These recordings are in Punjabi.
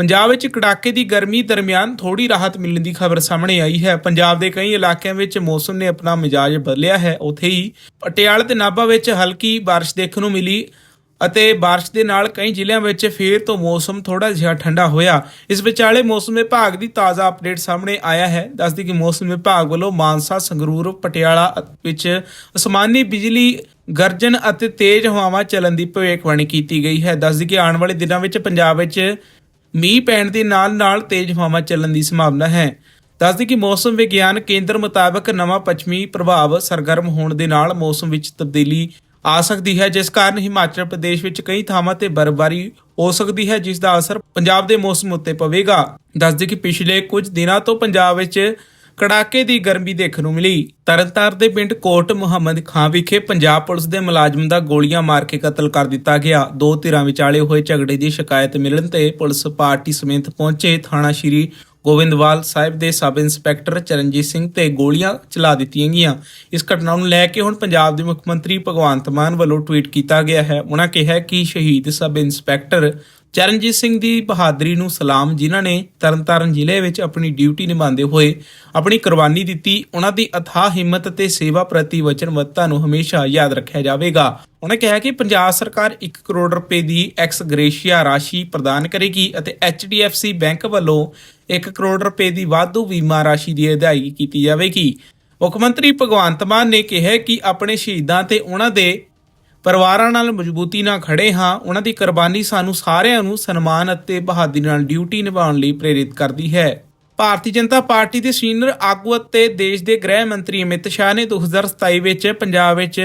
ਪੰਜਾਬ ਵਿੱਚ ਕੜਾਕੇ ਦੀ ਗਰਮੀ ਦਰਮਿਆਨ ਥੋੜੀ ਰਾਹਤ ਮਿਲਣ ਦੀ ਖਬਰ ਸਾਹਮਣੇ ਆਈ ਹੈ। ਪੰਜਾਬ ਦੇ ਕਈ ਇਲਾਕਿਆਂ ਵਿੱਚ ਮੌਸਮ ਨੇ ਆਪਣਾ ਮਿਜਾਜ ਬਦਲਿਆ ਹੈ। ਉੱਥੇ ਹੀ ਪਟਿਆਲਾ ਤੇ ਨਾਭਾ ਵਿੱਚ ਹਲਕੀ ਬਾਰਿਸ਼ ਦੇਖਣ ਨੂੰ ਮਿਲੀ ਅਤੇ ਬਾਰਿਸ਼ ਦੇ ਨਾਲ ਕਈ ਜ਼ਿਲ੍ਹਿਆਂ ਵਿੱਚ ਫੇਰ ਤੋਂ ਮੌਸਮ ਥੋੜਾ ਜਿਹਾ ਠੰਡਾ ਹੋਇਆ। ਇਸ ਵਿਚਾਲੇ ਮੌਸਮ ਵਿਭਾਗ ਦੀ ਤਾਜ਼ਾ ਅਪਡੇਟ ਸਾਹਮਣੇ ਆਇਆ ਹੈ। ਦੱਸਦੀ ਕਿ ਮੌਸਮ ਵਿਭਾਗ ਵੱਲੋਂ ਮਾਨਸਾ, ਸੰਗਰੂਰ, ਪਟਿਆਲਾ ਵਿੱਚ ਅਸਮਾਨੀ ਬਿਜਲੀ ਗਰਜਨ ਅਤੇ ਤੇਜ਼ ਹਵਾਵਾਂ ਚੱਲਣ ਦੀ ਭਵਿੱਖਬਾਣੀ ਕੀਤੀ ਗਈ ਹੈ। ਦੱਸਦੀ ਕਿ ਆਉਣ ਵਾਲੇ ਦਿਨਾਂ ਵਿੱਚ ਪੰਜਾਬ ਵਿੱਚ ਮੀਂਹ ਪੈਣ ਦੇ ਨਾਲ ਨਾਲ ਤੇਜ਼ ਹਵਾਵਾਂ ਚੱਲਣ ਦੀ ਸੰਭਾਵਨਾ ਹੈ। ਦੱਸਦੀ ਕਿ ਮੌਸਮ ਵਿਗਿਆਨ ਕੇਂਦਰ ਮੁਤਾਬਕ ਨਵਾਂ ਪੱਛਮੀ ਪ੍ਰਭਾਵ ਸਰਗਰਮ ਹੋਣ ਦੇ ਨਾਲ ਮੌਸਮ ਵਿੱਚ ਤਬਦੀਲੀ ਆ ਸਕਦੀ ਹੈ, ਜਿਸ ਕਾਰਨ ਹਿਮਾਚਲ ਪ੍ਰਦੇਸ਼ ਵਿੱਚ ਕਈ ਥਾਵਾਂ ਤੇ ਬਰਫ਼ਬਾਰੀ ਹੋ ਸਕਦੀ ਹੈ, ਜਿਸ ਦਾ ਅਸਰ ਪੰਜਾਬ ਦੇ ਮੌਸਮ ਉੱਤੇ ਪਵੇਗਾ। ਦੱਸਦੀ ਕਿ ਪਿਛਲੇ ਕੁਝ ਦਿਨਾਂ ਤੋਂ ਪੰਜਾਬ ਵਿੱਚ ਕੜਾਕੇ ਦੀ ਗਰਮੀ ਦੇਖਣ ਨੂੰ ਮਿਲੀ। ਤਰਨਤਾਰਨ ਦੇ ਪਿੰਡ ਕੋਟ ਮੁਹੰਮਦ ਖਾਂ ਵਿਖੇ ਪੰਜਾਬ ਪੁਲਿਸ ਦੇ ਮੁਲਾਜ਼ਮ ਦਾ ਗੋਲੀਆਂ ਮਾਰ ਕੇ ਕਤਲ ਕਰ ਦਿੱਤਾ ਗਿਆ। ਦੋ ਧਿਰਾਂ ਵਿਚਾਲੇ ਹੋਏ ਝਗੜੇ ਦੀ ਸ਼ਿਕਾਇਤ ਮਿਲਣ ਤੇ ਪੁਲਿਸ ਪਾਰਟੀ ਸਮੇਤ ਪਹੁੰਚੇ ਥਾਣਾ ਸ਼੍ਰੀ ਗੋਬਿੰਦਵਾਲ ਸਾਹਿਬ ਦੇ ਸਬ ਇੰਸਪੈਕਟਰ ਚਰਨਜੀਤ ਸਿੰਘ ਤੇ ਗੋਲੀਆਂ ਚਲਾ ਦਿੱਤੀਆਂ ਗਈਆਂ। ਇਸ ਘਟਨਾ ਨੂੰ ਲੈ ਕੇ ਹੁਣ ਪੰਜਾਬ ਦੇ ਮੁੱਖ ਮੰਤਰੀ ਭਗਵੰਤ ਮਾਨ ਵੱਲੋਂ ਟਵੀਟ ਕੀਤਾ ਗਿਆ ਹੈ। ਉਹਨਾਂ ਕਿਹਾ ਕਿ ਸ਼ਹੀਦ ਸਬ ਇੰਸਪੈਕਟਰ ਚਰਨਜੀਤ ਸਿੰਘ ਦੀ ਬਹਾਦਰੀ ਨੂੰ ਸਲਾਮ, ਜਿਨ੍ਹਾਂ ਨੇ ਤਰਨਤਾਰਨ ਜ਼ਿਲ੍ਹੇ ਵਿੱਚ ਆਪਣੀ ਡਿਊਟੀ ਨਿਭਾਉਂਦੇ ਹੋਏ ਆਪਣੀ ਕੁਰਬਾਨੀ ਦਿੱਤੀ, ਉਹਨਾਂ ਦੀ ਅਥਾਹ ਹਿੰਮਤ ਤੇ ਸੇਵਾ ਪ੍ਰਤੀ ਵਚਨਬੱਧਤਾ ਨੂੰ ਹਮੇਸ਼ਾ ਯਾਦ ਰੱਖਿਆ ਜਾਵੇਗਾ। ਉਹਨਾਂ ਕਿਹਾ ਕਿ ਪੰਜਾਬ ਸਰਕਾਰ 1 ਕਰੋੜ ਰੁਪਏ ਦੀ ਐਕਸ ਗ੍ਰੇਸ਼ੀਆ ਰਾਸ਼ੀ ਪ੍ਰਦਾਨ ਕਰੇਗੀ ਅਤੇ HDFC ਬੈਂਕ ਵੱਲੋਂ 1 ਕਰੋੜ ਰੁਪਏ ਦੀ ਵਾਧੂ ਬੀਮਾ ਰਾਸ਼ੀ ਦੀ ਅਦਾਇਗੀ ਕੀਤੀ ਜਾਵੇਗੀ। ਮੁੱਖ ਮੰਤਰੀ ਭਗਵੰਤ ਮਾਨ ਨੇ ਕਿਹਾ ਕਿ ਆਪਣੇ ਸ਼ਹੀਦਾਂ ਤੇ ਉਹਨਾਂ ਦੇ ਪਰਿਵਾਰਾਂ ਨਾਲ ਮਜ਼ਬੂਤੀ ਨਾਲ ਖੜੇ ਹਾਂ, ਉਹਨਾਂ ਦੀ ਕੁਰਬਾਨੀ ਸਾਨੂੰ ਸਾਰਿਆਂ ਨੂੰ ਸਨਮਾਨ ਅਤੇ ਬਹਾਦਰੀ ਨਾਲ ਡਿਊਟੀ ਨਿਭਾਉਣ ਲਈ ਪ੍ਰੇਰਿਤ ਕਰਦੀ ਹੈ। ਭਾਰਤੀ ਜਨਤਾ ਪਾਰਟੀ ਦੇ ਸੀਨੀਅਰ ਆਗੂ ਅਤੇ ਦੇਸ਼ ਦੇ ਗ੍ਰਹਿ ਮੰਤਰੀ ਅਮਿਤ ਸ਼ਾਹ ਨੇ 2027 ਵਿੱਚ ਪੰਜਾਬ ਵਿੱਚ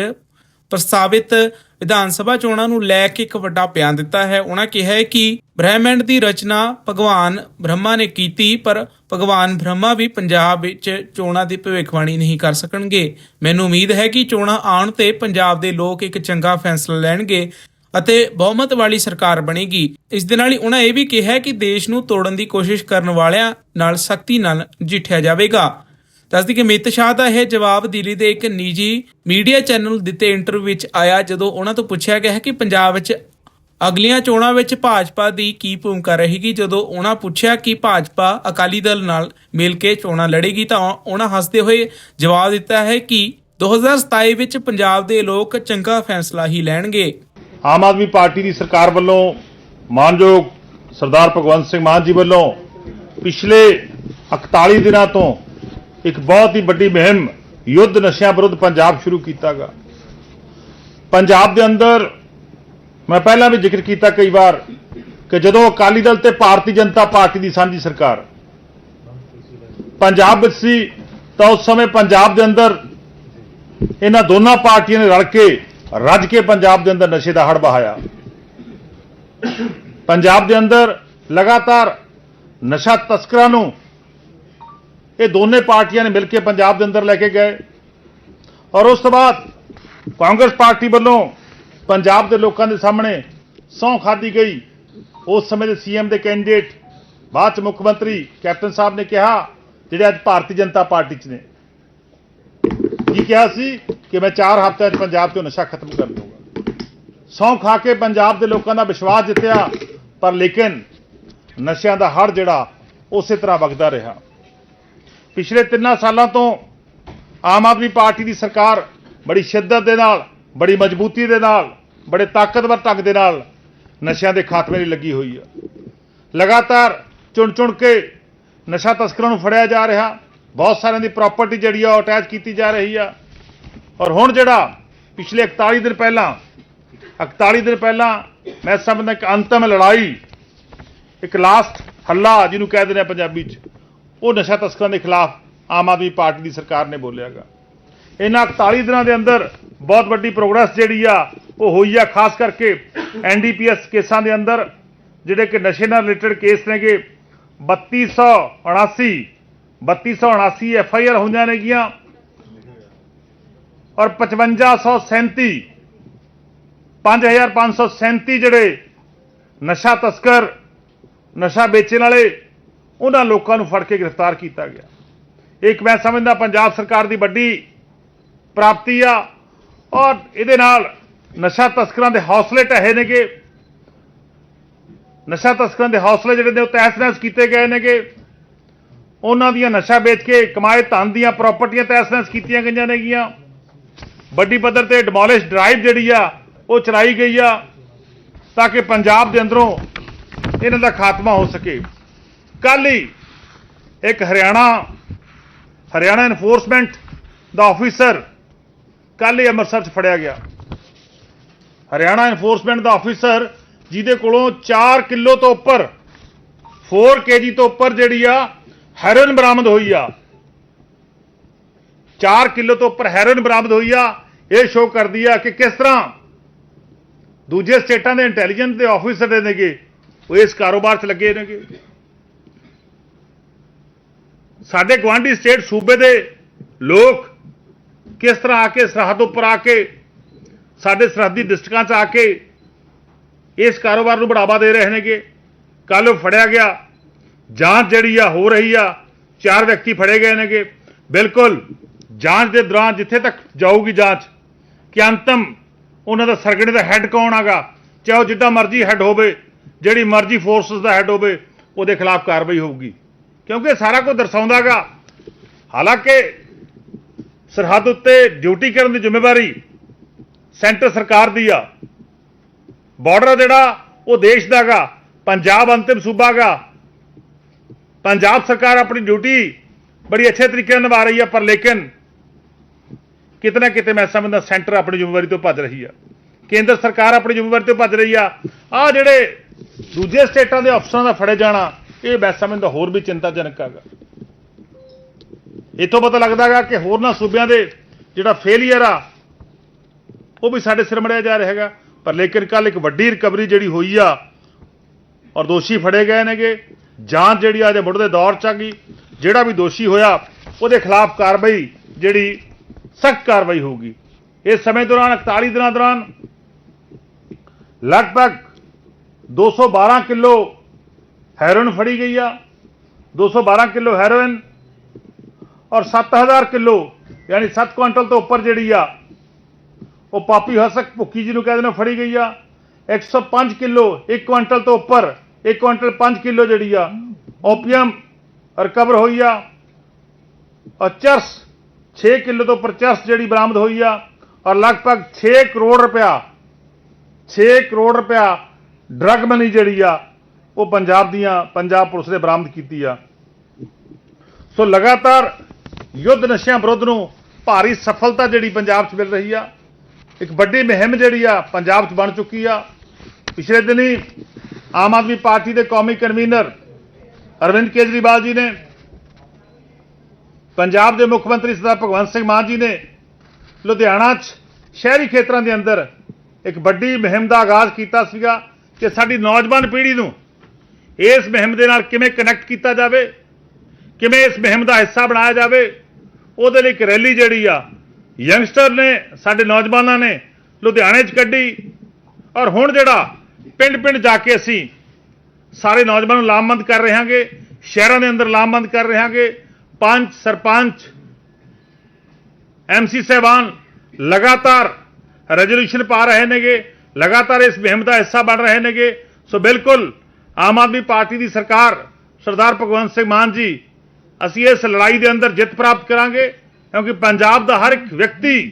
ਪ੍ਰਸਤਾਵਿਤ ਵਿਧਾਨ ਸਭਾ ਚੋਣਾਂ ਨੂੰ ਲੈ ਕੇ ਇੱਕ ਵੱਡਾ ਬਿਆਨ ਦਿੱਤਾ ਹੈ। ਉਹਨਾਂ ਕਿਹਾ ਹੈ ਕਿ ਬ੍ਰਹਿਮੰਡ ਦੀ ਰਚਨਾ ਭਗਵਾਨ ਬ੍ਰਹਮਾ ਨੇ ਕੀਤੀ, ਪਰ ਭਗਵਾਨ ਬ੍ਰਹਮਾ ਵੀ ਪੰਜਾਬ ਵਿੱਚ ਚੋਣਾਂ ਦੀ ਭਵਿੱਖਬਾਣੀ ਨਹੀਂ ਕਰ ਸਕਣਗੇ। ਮੈਨੂੰ ਉਮੀਦ ਹੈ ਕਿ ਚੋਣਾਂ ਆਉਣ ਤੇ ਪੰਜਾਬ ਦੇ ਲੋਕ ਇੱਕ ਚੰਗਾ ਫੈਸਲਾ ਲੈਣਗੇ ਅਤੇ ਬਹੁਮਤ ਵਾਲੀ ਸਰਕਾਰ ਬਣੇਗੀ। ਇਸ ਦੇ ਨਾਲ ਹੀ ਉਹਨਾਂ ਇਹ ਵੀ ਕਿਹਾ ਕਿ ਦੇਸ਼ ਨੂੰ ਤੋੜਨ ਦੀ ਕੋਸ਼ਿਸ਼ ਕਰਨ ਵਾਲਿਆਂ ਨਾਲ ਸਖਤੀ ਨਾਲ ਨਜਿੱਠਿਆ ਜਾਵੇਗਾ। ਦੱਸਦੀ ਕਿ ਅਮਿਤ ਸ਼ਾਹ ਦਾ ਇਹ ਜਵਾਬ ਦਿੱਲੀ ਦੇ ਇੱਕ ਨਿੱਜੀ ਮੀਡੀਆ ਚੈਨਲ ਨੂੰ ਦਿੱਤੇ ਇੰਟਰਵਿਊ ਵਿੱਚ ਆਇਆ, ਜਦੋਂ ਉਹਨਾਂ ਤੋਂ ਪੁੱਛਿਆ ਗਿਆ ਕਿ ਪੰਜਾਬ ਵਿੱਚ ਅਗਲੀਆਂ ਚੋਣਾਂ ਵਿੱਚ ਭਾਜਪਾ ਦੀ ਕੀ ਭੂਮਿਕਾ ਰਹੇਗੀ। ਜਦੋਂ ਉਹਨਾਂ ਪੁੱਛਿਆ ਕਿ ਭਾਜਪਾ ਅਕਾਲੀ ਦਲ ਨਾਲ ਮਿਲ ਕੇ ਚੋਣਾਂ ਲੜੇਗੀ, ਤਾਂ ਉਹਨਾਂ ਹੱਸਦੇ ਹੋਏ ਜਵਾਬ ਦਿੱਤਾ ਹੈ ਕਿ 2027 ਵਿੱਚ ਪੰਜਾਬ ਦੇ ਲੋਕ ਚੰਗਾ ਫੈਸਲਾ ਹੀ ਲੈਣਗੇ। ਆਮ ਆਦਮੀ ਪਾਰਟੀ ਦੀ ਸਰਕਾਰ ਵੱਲੋਂ ਮਾਨਯੋਗ ਸਰਦਾਰ ਭਗਵੰਤ ਸਿੰਘ ਮਾਨ ਜੀ ਵੱਲੋਂ ਪਿਛਲੇ 41 ਦਿਨਾਂ ਤੋਂ ਇੱਕ ਬਹੁਤ ਹੀ ਵੱਡੀ ਮੁਹਿੰਮ ਯੁੱਧ ਨਸ਼ਿਆਂ ਵਿਰੁੱਧ ਪੰਜਾਬ ਸ਼ੁਰੂ ਕੀਤਾਗਾ। ਪੰਜਾਬ ਦੇ ਅੰਦਰ ਮੈਂ ਪਹਿਲਾਂ ਵੀ ਜ਼ਿਕਰ ਕੀਤਾ ਕਈ ਵਾਰ ਕਿ ਜਦੋਂ ਅਕਾਲੀ ਦਲ ਤੇ ਭਾਰਤੀ ਜਨਤਾ ਪਾਰਟੀ ਦੀ ਸਾਂਝੀ ਸਰਕਾਰ ਪੰਜਾਬ ਵਿੱਚ ਸੀ, ਤਾਂ ਉਸ ਸਮੇਂ ਪੰਜਾਬ ਦੇ ਅੰਦਰ ਇਹਨਾਂ ਦੋਨਾਂ ਪਾਰਟੀਆਂ ਨੇ ਰਲ ਕੇ, ਰੱਜ ਕੇ ਪੰਜਾਬ ਦੇ ਅੰਦਰ ਨਸ਼ੇ ਦਾ ਹੜ ਬਹਾਇਆ ਪੰਜਾਬ ਦੇ ਅੰਦਰ ਲਗਾਤਾਰ ਨਸ਼ਾ ਤਸਕਰਾਂ ਨੂੰ ਇਹ ਦੋਨੇ ਪਾਰਟੀਆਂ ਨੇ ਮਿਲ ਕੇ ਪੰਜਾਬ ਦੇ ਅੰਦਰ ਲੈ ਕੇ ਗਏ। ਔਰ ਉਸ ਤੋਂ ਬਾਅਦ ਕਾਂਗਰਸ ਪਾਰਟੀ ਵੱਲੋਂ ਪੰਜਾਬ ਦੇ ਲੋਕਾਂ ਦੇ ਸਾਹਮਣੇ ਸਹੁੰ ਖਾਦੀ ਗਈ। ਉਸ ਸਮੇਂ ਦੇ ਸੀਐਮ ਦੇ ਕੈਂਡੀਡੇਟ ਬਾਅਦ ਚ ਮੁੱਖ ਮੰਤਰੀ ਕੈਪਟਨ ਸਾਹਿਬ ਨੇ ਕਿਹਾ, ਜਿਹੜੇ ਅੱਜ ਭਾਰਤੀ ਜਨਤਾ ਪਾਰਟੀ ਚ ਨੇ। ਕੀ ਕਿਹਾ ਸੀ? ਕਿ ਮੈਂ 4 ਹਫ਼ਤਿਆਂ 'ਚ ਪੰਜਾਬ 'ਚੋਂ ਨਸ਼ਾ ਖਤਮ ਕਰ ਦੂੰਗਾ ਸਹੁੰ ਖਾ ਕੇ ਪੰਜਾਬ ਦੇ ਲੋਕਾਂ ਦਾ ਵਿਸ਼ਵਾਸ ਜਿੱਤਿਆ, ਪਰ ਲੇਕਿਨ ਨਸ਼ਿਆਂ ਦਾ ਹੜ ਜਿਹੜਾ ਉਸੇ ਤਰ੍ਹਾਂ ਵਗਦਾ ਰਿਹਾ। ਪਿਛਲੇ 3 ਸਾਲਾਂ ਤੋਂ ਆਮ ਆਦਮੀ ਪਾਰਟੀ ਦੀ ਸਰਕਾਰ ਬੜੀ ਸ਼ਿੱਦਤ ਦੇ ਨਾਲ, ਬੜੀ ਮਜ਼ਬੂਤੀ ਦੇ ਨਾਲ, ਬੜੇ ਤਾਕਤਵਰ ਢੰਗ ਦੇ ਨਾਲ ਨਸ਼ਿਆਂ ਦੇ ਖਾਤਮੇ ਲਈ ਲੱਗੀ ਹੋਈ ਹੈ ਲਗਾਤਾਰ ਚੁਣ ਚੁਣ ਕੇ ਨਸ਼ਾ ਤਸਕਰਾਂ ਨੂੰ ਫੜਿਆ ਜਾ ਰਿਹਾ, ਬਹੁਤ ਸਾਰਿਆਂ ਦੀ ਪ੍ਰਾਪਰਟੀ ਜਿਹੜੀ ਆ ਉਹ ਅਟੈਚ ਕੀਤੀ ਜਾ ਰਹੀ ਆ। ਔਰ ਹੁਣ ਜਿਹੜਾ ਪਿਛਲੇ 41 ਦਿਨ ਪਹਿਲਾਂ 41 ਦਿਨ ਪਹਿਲਾਂ ਮੈਂ ਸਮਝਦਾ ਇੱਕ ਅੰਤਮ ਲੜਾਈ, ਇੱਕ ਲਾਸਟ ਹੱਲਾ ਜਿਹਨੂੰ ਕਹਿ ਦਿੰਦੇ ਆ ਪੰਜਾਬੀ 'ਚ ਉਹ ਨਸ਼ਾ ਤਸਕਰਾਂ ਦੇ ਖਿਲਾਫ ਆਮ ਆਦਮੀ ਪਾਰਟੀ ਦੀ ਸਰਕਾਰ ਨੇ ਬੋਲਿਆਗਾ। ਇਹਨਾਂ 41 ਦਿਨਾਂ ਦੇ ਅੰਦਰ ਬਹੁਤ ਵੱਡੀ ਪ੍ਰੋਗਰੈਸ ਜਿਹੜੀ ਆ, ਉਹ ਹੋਈ ਆ, ਖਾਸ ਕਰਕੇ ਐਨਡੀਪੀਐਸ ਕੇਸਾਂ ਦੇ ਅੰਦਰ, ਜਿਹੜੇ ਕਿ ਨਸ਼ੇ ਨਾਲ ਰਿਲੇਟਡ ਕੇਸ ਨੇਗੇ। 3279 3279 ਐਫ ਆਈ ਆਰ ਹੋਈਆਂ ਨੇਗੀਆਂ ਔਰ 5537 5537 ਜਿਹੜੇ ਨਸ਼ਾ ਤਸਕਰ, ਨਸ਼ਾ ਵੇਚਣ ਵਾਲੇ ਉਹਨਾਂ ਲੋਕਾਂ ਨੂੰ ਫੜ ਕੇ ਗ੍ਰਿਫਤਾਰ ਕੀਤਾ ਗਿਆ। ਇੱਕ ਮੈਂ ਸਮਝਦਾ ਪੰਜਾਬ ਸਰਕਾਰ ਦੀ ਵੱਡੀ ਪ੍ਰਾਪਤੀ ਆ ਔਰ ਇਹਦੇ ਨਾਲ ਨਸ਼ਾ ਤਸਕਰਾਂ ਦੇ ਹੌਸਲੇ ਢਹੇ ਨੇਗੇ। ਨਸ਼ਾ ਤਸਕਰਾਂ ਦੇ ਹੌਸਲੇ ਜਿਹੜੇ ਨੇ ਉਹ ਤਹਿਸ-ਨਹਿਸ ਕੀਤੇ ਗਏ ਨੇਗੇ। ਉਹਨਾਂ ਦੀਆਂ ਨਸ਼ਾ ਵੇਚ ਕੇ ਕਮਾਏ ਧਨ ਦੀਆਂ ਪ੍ਰਾਪਰਟੀਆਂ ਤਹਿਸ-ਨਹਿਸ ਕੀਤੀਆਂ ਗਈਆਂ ਨੇਗੀਆਂ। ਵੱਡੀ ਪੱਧਰ ਤੇ ਡਿਮੋਲਿਸ਼ ਡਰਾਈਵ ਜਿਹੜੀ ਆ, ਉਹ ਚਲਾਈ ਗਈ ਆ ਤਾਂ ਕਿ ਪੰਜਾਬ ਦੇ ਅੰਦਰੋਂ ਇਹਨਾਂ ਦਾ ਖਾਤਮਾ ਹੋ ਸਕੇ। ਕੱਲ ਹੀ ਇੱਕ ਹਰਿਆਣਾ ਹਰਿਆਣਾ ਐਨਫੋਰਸਮੈਂਟ ਦਾ ਆਫੀਸਰ ਕੱਲ ਹੀ ਅੰਮ੍ਰਿਤਸਰ 'ਚ ਫੜਿਆ ਗਿਆ। ਹਰਿਆਣਾ ਐਨਫੋਰਸਮੈਂਟ ਦਾ ਆਫੀਸਰ ਜਿਹਦੇ ਕੋਲੋਂ 4 ਕਿਲੋ ਤੋਂ ਉੱਪਰ 4 ਕੇਜੀ ਤੋਂ ਉੱਪਰ ਜਿਹੜੀ ਆ ਹੈਰੋਇਨ ਬਰਾਮਦ ਹੋਈ ਆ। 4 ਕਿਲੋ ਤੋਂ ਉੱਪਰ ਹੈਰੋਇਨ ਬਰਾਮਦ ਹੋਈ ਆ। ਇਹ ਸ਼ੋਅ ਕਰਦੀ ਆ ਕਿ ਕਿਸ ਤਰ੍ਹਾਂ ਦੂਜੇ ਸਟੇਟਾਂ ਦੇ ਇੰਟੈਲੀਜੈਂਸ ਦੇ ਆਫੀਸਰ ਦੇ ਨੇਗੇ, ਉਹ ਇਸ ਕਾਰੋਬਾਰ 'ਚ ਲੱਗੇ ਨੇਗੇ। ਸਾਡੇ ਗਵਾਂਢੀ ਸਟੇਟ ਸੂਬੇ ਦੇ ਲੋਕ ਕਿਸ ਤਰ੍ਹਾਂ ਆ ਕੇ ਸਰਹੱਦ ਉੱਪਰ ਆ ਕੇ, ਸਾਡੇ ਸਰਹੱਦੀ ਡਿਸਟ੍ਰਿਕਾਂ 'ਚ ਆ ਕੇ ਇਸ ਕਾਰੋਬਾਰ ਨੂੰ ਬੜਾਵਾ ਦੇ ਰਹੇ ਨੇਗੇ? ਕੱਲ ਉਹ ਫੜਿਆ ਗਿਆ, ਜਾਂਚ ਜਿਹੜੀ ਆ ਹੋ ਰਹੀ ਆ, ਚਾਰ ਵਿਅਕਤੀ ਫੜੇ ਗਏ ਨੇਗੇ। ਬਿਲਕੁਲ, ਜਾਂਚ ਦੇ ਦੌਰਾਨ ਜਿੱਥੇ ਤੱਕ ਜਾਊਗੀ ਜਾਂਚ, ਕਿ ਅੰਤਮ ਉਹਨਾਂ ਦਾ ਸਰਗਣੇ ਦਾ ਹੈੱਡ ਕੌਣ ਆਗਾ, ਚਾਹੇ ਉਹ ਜਿੱਦਾਂ ਮਰਜ਼ੀ ਹੈੱਡ ਹੋਵੇ, ਜਿਹੜੀ ਮਰਜ਼ੀ ਫੋਰਸਸ ਦਾ ਹੈੱਡ ਹੋਵੇ, ਉਹਦੇ ਖਿਲਾਫ ਕਾਰਵਾਈ ਹੋਊਗੀ। ਕਿਉਂਕਿ ਇਹ ਸਾਰਾ ਕੁਝ ਦਰਸਾਉਂਦਾਗਾ। ਹਾਲਾਂਕਿ ਸਰਹੱਦ ਉੱਤੇ ਡਿਊਟੀ ਕਰਨ ਦੀ ਜ਼ਿੰਮੇਵਾਰੀ ਸੈਂਟਰ ਸਰਕਾਰ ਦੀ ਆ। ਬਾਰਡਰ ਜਿਹੜਾ, ਉਹ ਦੇਸ਼ ਦਾਗਾ, ਪੰਜਾਬ ਅੰਤਿਮ ਸੂਬਾ ਗਾ ਪੰਜਾਬ ਸਰਕਾਰ ਆਪਣੀ ਡਿਊਟੀ ਬੜੀ ਅੱਛੇ ਤਰੀਕੇ ਨਾਲ ਨਿਭਾ ਰਹੀ ਆ, ਪਰ ਲੇਕਿਨ ਕਿਤੇ ਨਾ ਕਿਤੇ ਮੈਂ ਸਮਝਦਾ ਸੈਂਟਰ ਆਪਣੀ ਜ਼ਿੰਮੇਵਾਰੀ ਤੋਂ ਭੱਜ ਰਹੀ ਆ। ਕੇਂਦਰ ਸਰਕਾਰ ਆਪਣੀ ਜ਼ਿੰਮੇਵਾਰੀ ਤੋਂ ਭੱਜ ਰਹੀ ਆ। ਆ ਜਿਹੜੇ ਦੂਜੇ ਸਟੇਟਾਂ ਦੇ ਅਫਸਰਾਂ ਦਾ ਫੜੇ ਜਾਣਾ ਇਹ ਮੈਂ ਸਮਝਦਾ ਹੋਰ ਵੀ ਚਿੰਤਾਜਨਕ ਹੈਗਾ। ਇਥੋਂ ਪਤਾ ਲੱਗਦਾ ਲੱਗਦਾਗਾ ਕਿ ਹੋਰਨਾਂ ਸੂਬਿਆਂ ਦੇ ਜਿਹੜਾ ਫੇਲੀਅਰ ਆ, ਉਹ ਵੀ ਸਾਡੇ ਸਿਰ ਮੜਿਆ ਜਾ ਰਿਹਾ ਹੈਗਾ। ਪਰ ਲੇਕਿਨ ਕੱਲ ਇੱਕ ਵੱਡੀ ਰਿਕਵਰੀ ਜਿਹੜੀ ਹੋਈ ਆ, ਔਰ ਦੋਸ਼ੀ ਫੜੇ ਗਏ ਨੇਗੇ। ਜਾਂਚ ਜਿਹੜੀ ਆ ਦੇ ਮੁੱਢ ਦੇ ਦੌਰ ਚ ਆ ਗਈ। ਜਿਹੜਾ ਵੀ ਦੋਸ਼ੀ ਹੋਇਆ, ਉਹਦੇ ਖਿਲਾਫ ਕਾਰਵਾਈ ਜਿਹੜੀ ਸਖਤ ਕਾਰਵਾਈ ਹੋਊਗੀ। ਇਸ ਸਮੇਂ ਦੌਰਾਨ 41 ਦਿਨਾਂ ਦੌਰਾਨ, ਲਗਭਗ 212 ਕਿਲੋ ਹੈਰੋਇਨ ਫੜੀ ਗਈ ਆ 212 ਕਿਲੋ ਹੈਰੋਇਨ ਔਰ 7000 ਕਿਲੋ, ਯਾਨੀ 7 ਕੁਇੰਟਲ ਤੋਂ ਉੱਪਰ ਜਿਹੜੀ ਆ, ਉਹ ਪਾਪੀ ਹਸਕ ਭੁੱਕੀ ਨੂੰ ਕਹਿੰਦੇ ਨੇ ਫੜੀ ਗਈ ਆ। 105 ਕਿਲੋ 1 ਕੁਇੰਟਲ ਤੋਂ ਉੱਪਰ 1 ਕੁਇੰਟਲ 5 ਕਿਲੋ ਜਿਹੜੀ ਆ, ਓਪੀਅਮ ਰਿਕਵਰ ਹੋਈ ਆ। ਔਰ ਚਰਸ 6 ਕਿਲੋ ਤੋਂ ਉੱਪਰ ਚਰਸ ਜਿਹੜੀ ਬਰਾਮਦ ਹੋਈ ਆ, ਔਰ ਲਗਭਗ 6 ਕਰੋੜ ਰੁਪਇਆ 6 ਕਰੋੜ ਰੁਪਇਆ ਡਰੱਗ ਮਨੀ ਜਿਹੜੀ ਆ ਉਹ ਪੰਜਾਬ ਦੀਆਂ ਪੰਜਾਬ ਪੁਲਿਸ ਨੇ ਬਰਾਮਦ ਕੀਤੀ ਆ। ਸੋ ਲਗਾਤਾਰ ਯੁੱਧ ਨਸ਼ਿਆਂ ਵਿਰੁੱਧ ਨੂੰ ਭਾਰੀ ਸਫਲਤਾ ਜਿਹੜੀ ਪੰਜਾਬ 'ਚ ਮਿਲ ਰਹੀ ਆ, ਇੱਕ ਵੱਡੀ ਮੁਹਿੰਮ ਜਿਹੜੀ ਆ ਪੰਜਾਬ 'ਚ ਬਣ ਚੁੱਕੀ ਆ। ਪਿਛਲੇ ਦਿਨੀ ਆਮ ਆਦਮੀ ਪਾਰਟੀ ਦੇ ਕੌਮੀ ਕਨਵੀਨਰ ਅਰਵਿੰਦ ਕੇਜਰੀਵਾਲ ਜੀ ਨੇ, ਪੰਜਾਬ ਦੇ ਮੁੱਖ ਮੰਤਰੀ ਸਰਦਾਰ ਭਗਵੰਤ ਸਿੰਘ ਮਾਨ ਜੀ ਨੇ ਲੁਧਿਆਣਾ 'ਚ ਸ਼ਹਿਰੀ ਖੇਤਰਾਂ ਦੇ ਅੰਦਰ ਇੱਕ ਵੱਡੀ ਮੁਹਿੰਮ ਦਾ ਆਗਾਜ਼ ਕੀਤਾ ਸੀਗਾ ਕਿ ਸਾਡੀ ਨੌਜਵਾਨ ਪੀੜ੍ਹੀ ਨੂੰ ਇਸ ਮੁਹਿੰਮ ਦੇ ਨਾਲ ਕਿਵੇਂ ਕਨੈਕਟ ਕੀਤਾ ਜਾਵੇ? ਕਿਵੇਂ ਇਸ ਮੁਹਿੰਮ ਦਾ ਹਿੱਸਾ ਬਣਾਇਆ ਜਾਵੇ? ਉਹਦੇ ਲਈ ਇੱਕ ਰੈਲੀ ਜਿਹੜੀ ਆ ਯੰਗਸਟਰ ਨੇ, ਸਾਡੇ ਨੌਜਵਾਨਾਂ ਨੇ ਲੁਧਿਆਣੇ 'ਚ ਕੱਢੀ। ਔਰ ਹੁਣ ਜਿਹੜਾ ਪਿੰਡ-ਪਿੰਡ ਜਾ ਕੇ ਅਸੀਂ ਸਾਰੇ ਨੌਜਵਾਨਾਂ ਨੂੰ ਲਾਮਬੰਦ ਕਰ ਰਹੇ ਹਾਂਗੇ ਸ਼ਹਿਰਾਂ ਦੇ ਅੰਦਰ ਲਾਮਬੰਦ ਕਰ ਰਹੇ ਹਾਂਗੇ ਪੰਚ, ਸਰਪੰਚ ਐਮਸੀ ਸਹਿਬਾਨ ਲਗਾਤਾਰ ਰੈਜ਼ੋਲੂਸ਼ਨ ਪਾ ਰਹੇ ਨੇਗੇ, ਲਗਾਤਾਰ ਇਸ ਮੁਹਿੰਮ ਦਾ ਹਿੱਸਾ ਬਣ ਰਹੇ ਨੇਗੇ। ਸੋ ਬਿਲਕੁਲ ਆਮ ਆਦਮੀ ਪਾਰਟੀ ਦੀ ਸਰਕਾਰ, ਸਰਦਾਰ ਭਗਵੰਤ ਸਿੰਘ ਮਾਨ ਜੀ, ਅਸੀਂ ਇਸ ਲੜਾਈ ਦੇ ਅੰਦਰ ਜਿੱਤ ਪ੍ਰਾਪਤ ਕਰਾਂਗੇ, ਕਿਉਂਕਿ ਪੰਜਾਬ ਦਾ ਹਰ ਇੱਕ ਵਿਅਕਤੀ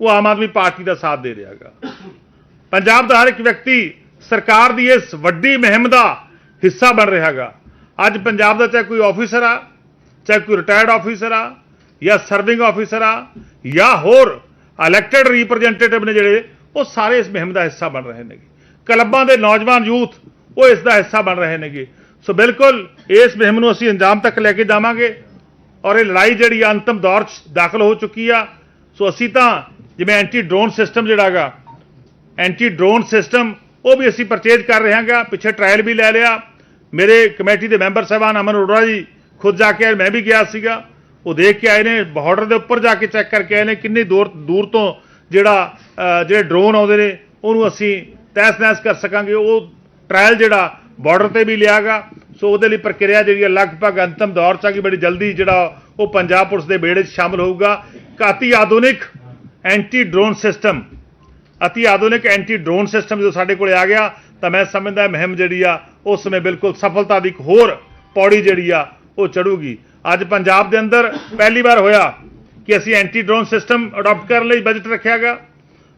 ਉਹ ਆਮ ਆਦਮੀ ਪਾਰਟੀ ਦਾ ਸਾਥ ਦੇ ਰਿਹਾ ਹੈਗਾ। ਪੰਜਾਬ ਦਾ ਹਰ ਇੱਕ ਵਿਅਕਤੀ ਸਰਕਾਰ ਦੀ ਇਸ ਵੱਡੀ ਮੁਹਿੰਮ ਦਾ ਹਿੱਸਾ ਬਣ ਰਿਹਾ ਹੈਗਾ। ਅੱਜ ਪੰਜਾਬ ਦਾ ਚਾਹੇ ਕੋਈ ਆਫੀਸਰ ਆ, ਚਾਹੇ ਕੋਈ ਰਿਟਾਇਰਡ ਆਫੀਸਰ ਆ, ਜਾਂ ਸਰਵਿੰਗ ਆਫੀਸਰ ਆ, ਜਾਂ ਹੋਰ ਇਲੈਕਟਿਡ ਰਿਪਰੈਜ਼ੈਂਟੇਟਿਵ ਨੇ ਜਿਹੜੇ, ਉਹ ਸਾਰੇ ਇਸ ਮੁਹਿੰਮ ਦਾ ਹਿੱਸਾ ਬਣ ਰਹੇ ਨੇਗੇ। ਕਲੱਬਾਂ ਦੇ ਨੌਜਵਾਨ ਯੂਥ ਉਹ ਇਸ ਦਾ ਹਿੱਸਾ ਬਣ ਰਹੇ ਨੇਗੇ ਸੋ ਬਿਲਕੁਲ ਇਸ ਮੁਹਿੰਮ ਨੂੰ ਅਸੀਂ ਅੰਜਾਮ ਤੱਕ ਲੈ ਕੇ ਜਾਵਾਂਗੇ ਔਰ ਇਹ ਲੜਾਈ ਜਿਹੜੀ ਆ ਅੰਤਮ ਦੌਰ 'ਚ ਦਾਖਲ ਹੋ ਚੁੱਕੀ ਆ ਸੋ ਅਸੀਂ ਤਾਂ ਜਿਵੇਂ ਐਂਟੀ ਡਰੋਨ ਸਿਸਟਮ ਜਿਹੜਾ ਹੈਗਾ ਐਂਟੀ ਡਰੋਨ ਸਿਸਟਮ ਉਹ ਵੀ ਅਸੀਂ ਪਰਚੇਜ ਕਰ ਰਹੇ ਹਾਂਗਾ ਪਿੱਛੇ ਟ੍ਰਾਇਲ ਵੀ ਲੈ ਲਿਆ ਮੇਰੇ ਕਮੇਟੀ ਦੇ ਮੈਂਬਰ ਸਾਹਿਬਾਨ ਅਮਨ ਅਰੋੜਾ ਜੀ ਖੁਦ ਜਾ ਕੇ ਮੈਂ ਵੀ ਗਿਆ ਸੀਗਾ ਉਹ ਦੇਖ ਕੇ ਆਏ ਨੇ ਬਾਰਡਰ ਦੇ ਉੱਪਰ ਜਾ ਕੇ ਚੈੱਕ ਕਰਕੇ ਆਏ ਨੇ ਕਿੰਨੀ ਦੂਰ ਦੂਰ ਤੋਂ ਜਿਹੜਾ ਜਿਹੜੇ ਡਰੋਨ ਆਉਂਦੇ ਨੇ ਉਹਨੂੰ ਅਸੀਂ ਤਹਿਸ-ਨਹਿਸ ਕਰ ਸਕਾਂਗੇ ਉਹ ਟ੍ਰਾਇਲ ਜਿਹੜਾ ਬਾਰਡਰ ਤੇ ਵੀ ਲਿਆਗਾ। ਸੋ ਉਹਦੇ ਲਈ ਪ੍ਰਕਿਰਿਆ ਜਿਹੜੀ ਹੈ ਲਗਭਗ ਅੰਤਮ ਦੌਰ ਚ ਆ ਕਿ ਬੜੀ ਜਲਦੀ ਜਿਹੜਾ ਉਹ ਪੰਜਾਬ ਪੁਲਿਸ ਦੇ ਬੇੜੇ 'ਚ ਸ਼ਾਮਲ ਹੋਊਗਾ। ਕਾਤੀ ਆਧੁਨਿਕ ਐਂਟੀ ਡਰੋਨ ਸਿਸਟਮ ਅਤੀ ਆਧੁਨਿਕ ਐਂਟੀ ਡਰੋਨ ਸਿਸਟਮ ਜੋ ਸਾਡੇ ਕੋਲੇ ਆ ਗਿਆ, ਤਾਂ ਮੈਂ ਸਮਝਦਾ ਇਹ ਮੁਹਿੰਮ ਜਿਹੜੀ ਆ, ਉਸ ਸਮੇਂ ਬਿਲਕੁਲ ਸਫਲਤਾ ਦੀ ਇੱਕ ਹੋਰ ਪੌੜੀ ਜਿਹੜੀ ਆ, ਉਹ ਚੜੂਗੀ। ਅੱਜ ਪੰਜਾਬ ਦੇ ਅੰਦਰ ਪਹਿਲੀ ਵਾਰ ਹੋਇਆ ਕਿ ਅਸੀਂ ਐਂਟੀ ਡਰੋਨ ਸਿਸਟਮ ਅਡਾਪਟ ਕਰਨ ਲਈ ਬਜਟ ਰੱਖਿਆ ਗਿਆ।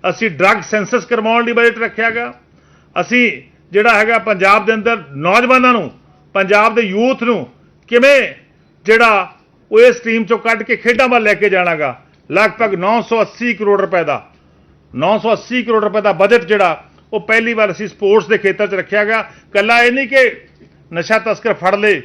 ਅਸੀਂ ਡਰੱਗ ਸੈਂਸਸ ਕਰਵਾਉਣ ਲਈ ਬਜਟ ਰੱਖਿਆ ਗਿਆ। ਅਸੀਂ ਜਿਹੜਾ ਹੈਗਾ ਪੰਜਾਬ ਦੇ ਅੰਦਰ ਨੌਜਵਾਨਾਂ ਨੂੰ, ਪੰਜਾਬ ਦੇ ਯੂਥ ਨੂੰ ਕਿਵੇਂ ਜਿਹੜਾ ਉਹ ਇਸ ਟੀਮ ਚੋਂ ਕੱਢ ਕੇ ਖੇਡਾਂ ਵੱਲ ਲੈ ਕੇ ਜਾਣਾਗਾ? ਲਗਭਗ 980 ਕਰੋੜ ਰੁਪਏ ਦਾ 980 ਕਰੋੜ ਰੁਪਏ ਦਾ ਬਜਟ ਜਿਹੜਾ ਉਹ ਪਹਿਲੀ ਵਾਰ ਅਸੀਂ ਸਪੋਰਟਸ ਦੇ ਖੇਤਰ 'ਚ ਰੱਖਿਆ ਗਿਆ ਕੱਲਾ ਇਹ ਨਹੀਂ ਕਿ ਨਸ਼ਾ ਤਸਕਰ ਫੜ ਲਏ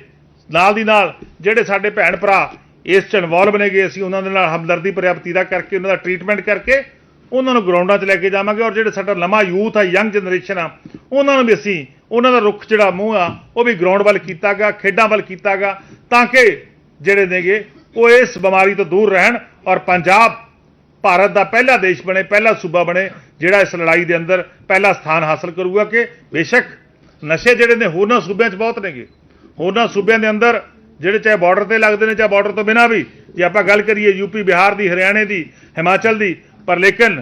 ਨਾਲ ਦੀ ਨਾਲ ਜਿਹੜੇ ਸਾਡੇ ਭੈਣ ਭਰਾ ਇਸ 'ਚ ਇਨਵੋਲਵ ਨੇਗੇ, ਅਸੀਂ ਉਹਨਾਂ ਦੇ ਨਾਲ ਹਮਦਰਦੀ ਪ੍ਰਾਪਤੀਦਾ ਕਰਕੇ, ਉਹਨਾਂ ਦਾ ਟ੍ਰੀਟਮੈਂਟ ਕਰਕੇ ਉਹਨਾਂ ਨੂੰ ਗਰਾਊਂਡਾਂ 'ਚ ਲੈ ਕੇ ਜਾਵਾਂਗੇ ਔਰ ਜਿਹੜੇ ਸਾਡਾ ਨਵਾਂ ਯੂਥ ਆ ਯੰਗ ਜਨਰੇਸ਼ਨ ਆ, ਉਹਨਾਂ ਨੂੰ ਵੀ ਅਸੀਂ, ਉਹਨਾਂ ਦਾ ਰੁਖ ਜਿਹੜਾ ਮੂੰਹ ਆ, ਉਹ ਵੀ ਗਰਾਊਂਡ ਵੱਲ ਕੀਤਾ ਕੀਤਾਗਾ, ਖੇਡਾਂ ਵੱਲ ਕੀਤਾ ਕੀਤਾਗਾ, ਤਾਂ ਕਿ ਜਿਹੜੇ ਨੇਗੇ, ਉਹ ਇਸ ਬਿਮਾਰੀ ਤੋਂ ਦੂਰ ਰਹਿਣ ਔਰ ਪੰਜਾਬ ਭਾਰਤ ਦਾ ਪਹਿਲਾ ਦੇਸ਼ ਬਣੇ, ਪਹਿਲਾ ਸੂਬਾ ਬਣੇ, ਜਿਹੜਾ ਇਸ ਲੜਾਈ ਦੇ ਅੰਦਰ ਪਹਿਲਾ ਸਥਾਨ ਹਾਸਲ ਕਰੂਗਾ ਕਿ ਬੇਸ਼ੱਕ ਨਸ਼ੇ ਜਿਹੜੇ ਨੇ ਹੋਰਨਾਂ ਸੂਬਿਆਂ 'ਚ ਬਹੁਤ ਨੇਗੇ। ਹੋਰਨਾਂ ਸੂਬਿਆਂ ਦੇ ਅੰਦਰ ਜਿਹੜੇ ਚਾਹੇ ਬਾਰਡਰ ਤੇ ਲੱਗਦੇ ਨੇ, ਚਾਹੇ ਬਾਰਡਰ ਤੋਂ ਬਿਨਾਂ ਵੀ, ਜੇ ਆਪਾਂ ਗੱਲ ਕਰੀਏ ਯੂਪੀ ਬਿਹਾਰ ਦੀ, ਹਰਿਆਣੇ ਦੀ, ਹਿਮਾਚਲ ਦੀ ਪਰ ਲੇਕਿਨ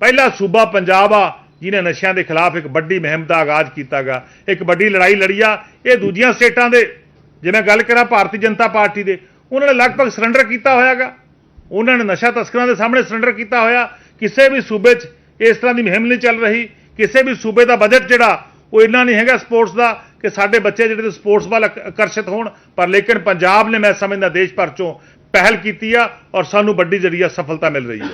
ਪਹਿਲਾ ਸੂਬਾ ਪੰਜਾਬ ਆ, ਜਿਹਨੇ ਨਸ਼ਿਆਂ ਦੇ ਖਿਲਾਫ ਇੱਕ ਵੱਡੀ ਮੁਹਿੰਮ ਦਾ ਆਗਾਜ਼ ਕੀਤਾਗਾ। ਇੱਕ ਵੱਡੀ ਲੜਾਈ ਲੜੀ ਆ, ਇਹ ਦੂਜੀਆਂ ਸਟੇਟਾਂ ਦੇ। ਜੇ ਮੈਂ ਗੱਲ ਕਰਾਂ ਭਾਰਤੀ ਜਨਤਾ ਪਾਰਟੀ ਦੇ, ਉਹਨਾਂ ਨੇ ਲਗਭਗ ਸਰੈਂਡਰ ਕੀਤਾ ਹੋਇਆਗਾ। ਉਹਨਾਂ ਨੇ ਨਸ਼ਾ ਤਸਕਰਾਂ ਦੇ ਸਾਹਮਣੇ ਸਰੈਂਡਰ ਕੀਤਾ ਹੋਇਆ। ਕਿਸੇ ਵੀ ਸੂਬੇ 'ਚ ਇਸ ਤਰ੍ਹਾਂ ਦੀ ਮੁਹਿੰਮ ਨਹੀਂ ਚੱਲ ਰਹੀ। ਕਿਸੇ ਵੀ ਸੂਬੇ ਦਾ ਬਜਟ ਜਿਹੜਾ, ਉਹ ਇੰਨਾ ਨਹੀਂ ਹੈਗਾ ਸਪੋਰਟਸ ਦਾ ਕਿ ਸਾਡੇ ਬੱਚੇ ਜਿਹੜੇ ਸਪੋਰਟਸ ਵੱਲ ਆਕਰਸ਼ਿਤ ਹੋਣ। ਪਰ ਲੇਕਿਨ ਪੰਜਾਬ ਨੇ, ਮੈਂ ਸਮਝਦਾ, ਦੇਸ਼ ਭਰ ਚੋਂ ਪਹਿਲ ਕੀਤੀ ਆ ਔਰ ਸਾਨੂੰ ਵੱਡੀ ਜਿਹੜੀ ਆ ਸਫਲਤਾ ਮਿਲ ਰਹੀ ਹੈ।